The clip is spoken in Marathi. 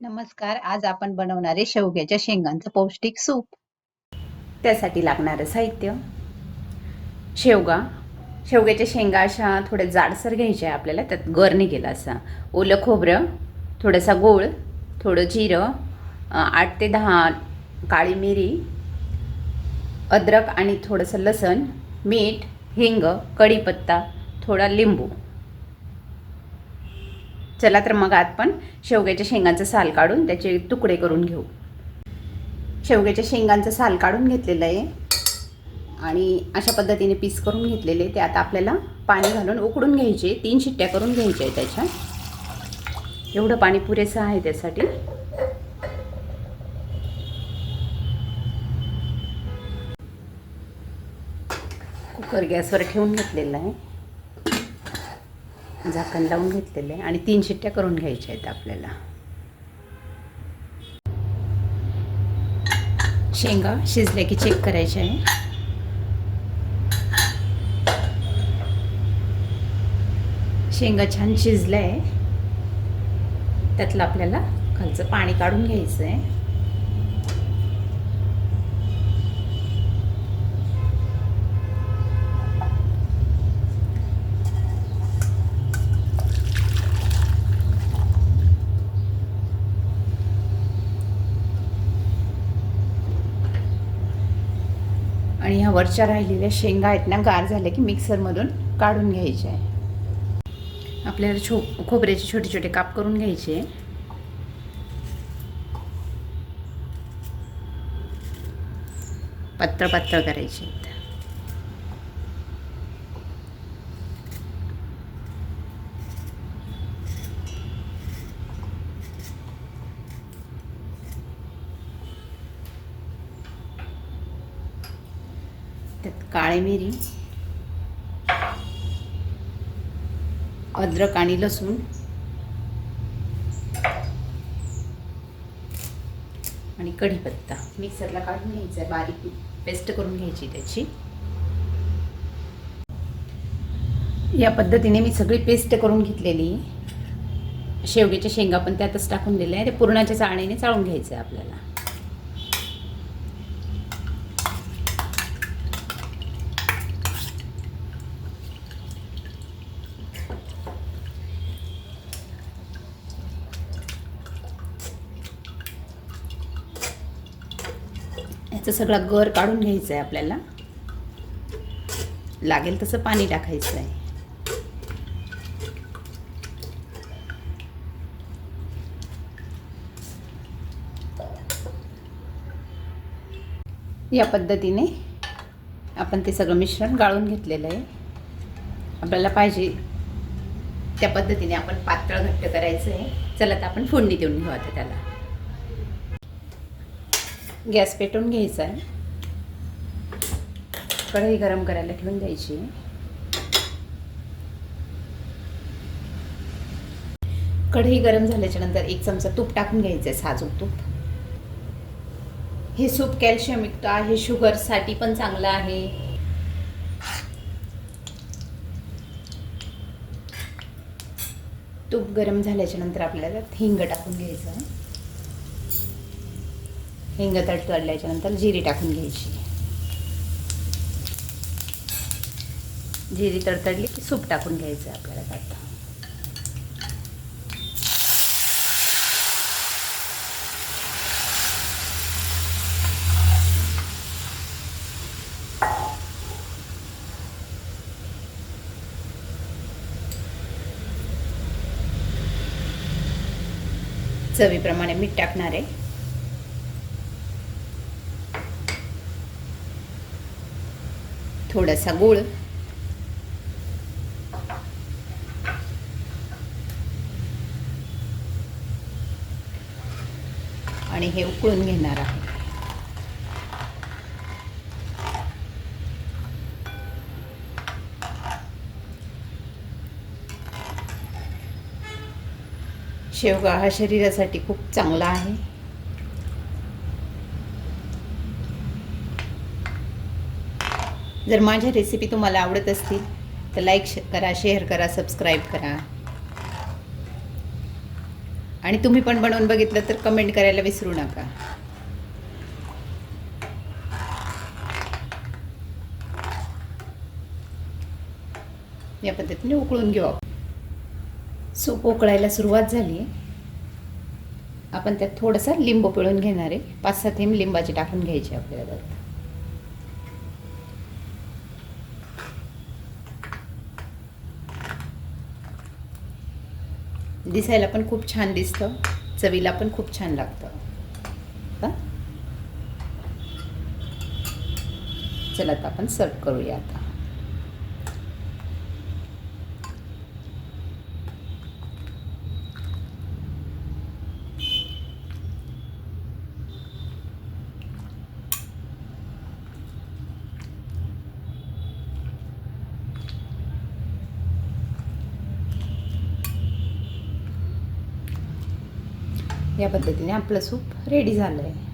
नमस्कार आज आपण बनवणारे शेवग्याच्या शेंगांचं पौष्टिक सूप. त्यासाठी लागणारं साहित्य. शेवगा. शेवग्याच्या शेंगा अशा थोड्या जाडसर घ्यायच्या आहे आपल्याला त्यात गर निघेला असा. ओलं खोबरं थोडासा गोळ थोडं जिरं आठ ते दहा काळी मिरी अद्रक आणि थोडंसं लसण मीठ हिंग कढीपत्ता थोडा लिंबू. चला तर मग आपण शेवग्याच्या शेंगांचं साल काढून त्याचे तुकडे करून घेऊ. शेवग्याच्या शेंगांचं साल काढून घेतलेलं आहे. आणि अशा पद्धतीने पीस करून घेतलेले ते आता आपल्याला पाणी घालून उकडून घ्यायचे. तीन शिट्ट्या करून घ्यायच्या आहे त्याच्या. एवढं पाणी पुरेसं आहे त्यासाठी. कुकर गॅसवर ठेवून घेतलेलं आहे. झाकण लावून घेतलेलं आहे आणि तीन शिट्ट्या करून घ्यायच्या आहेत आपल्याला. शेंगा शिजल्या की चेक करायच्या आहे. शेंगा छान शिजलं आहे. त्यातलं आपल्याला खालचं पाणी काढून घ्यायचं आहे. आणि ह्या वरच्या राहिलेल्या शेंगा आहेत ना गार झाल्या की मिक्सरमधून काढून घ्यायच्या आहे आपल्याला छो खोबऱ्याचे छोटे छोटे काप करून घ्यायचे. पत्र पत्र करायचे. आहेत त्यात काळे मिरी अद्रक आणि लसूण आणि कढीपत्ता. मिक्सरला काढून घ्यायचा आहे बारीक पेस्ट करून घ्यायची त्याची. या पद्धतीने मी सगळी पेस्ट करून घेतलेली. शेवग्याच्या शेंगा पण त्यातच टाकून दिल्या आहे ते पुरणाच्या चाळणीने चाळून घ्यायचं आहे आपल्याला. याचा सगळा गर काढून घ्यायचा आहे आपल्याला. लागेल तसं पाणी टाकायचं आहे. या पद्धतीने आपण ते सगळं मिश्रण गाळून घेतलेलं आहे. आपल्याला पाहिजे त्या पद्धतीने आपण पातळ घट्ट करायचं आहे. चला तर आपण फोडणी देऊन घेऊ आता त्याला. गॅस पेटवून घ्यायचा आहे. कढई गरम करायला ठेवून द्यायची. कढई गरम झाल्याच्यानंतर एक चमचा तूप टाकून घ्यायचं आहे साजूक तूप. हे सूप कॅल्शियमयुक्त आहे शुगरसाठी पण चांगलं आहे. तूप गरम झाल्याच्यानंतर आपल्याला हिंग टाकून घ्यायचं आहे. हिंग तडतडल्याच्या नंतर जिरी टाकून घ्यायची. जिरी तडतडली की सूप टाकून घ्यायचं आपल्याला त्यात. चवीप्रमाणे मीठ टाकणार आहे. थोडासा गूळ. आणि हे उकळून घेणार आहे. शेवगा हा शरीरासाठी खूप चांगला आहे. जर माझ्या रेसिपी तुम्हाला आवडत असतील तर लाईक करा शेअर करा सबस्क्राईब करा. आणि तुम्ही पण बनवून बघितलं तर कमेंट करायला विसरू नका. या पद्धतीने उकळून घेऊ आपण. सूप उकळायला सुरुवात झाली आपण त्यात थोडासा लिंबू पिळून घेणार आहे. पाच सात थेंब लिंबाचे टाकून घ्यायचे आपल्याला. दिसायला पण खूप छान दिसतं. चवीला पण खूप छान लागतं. चला आता आपण सर्व करूया आता. या पद्धतीने आपलं सूप रेडी झालं आहे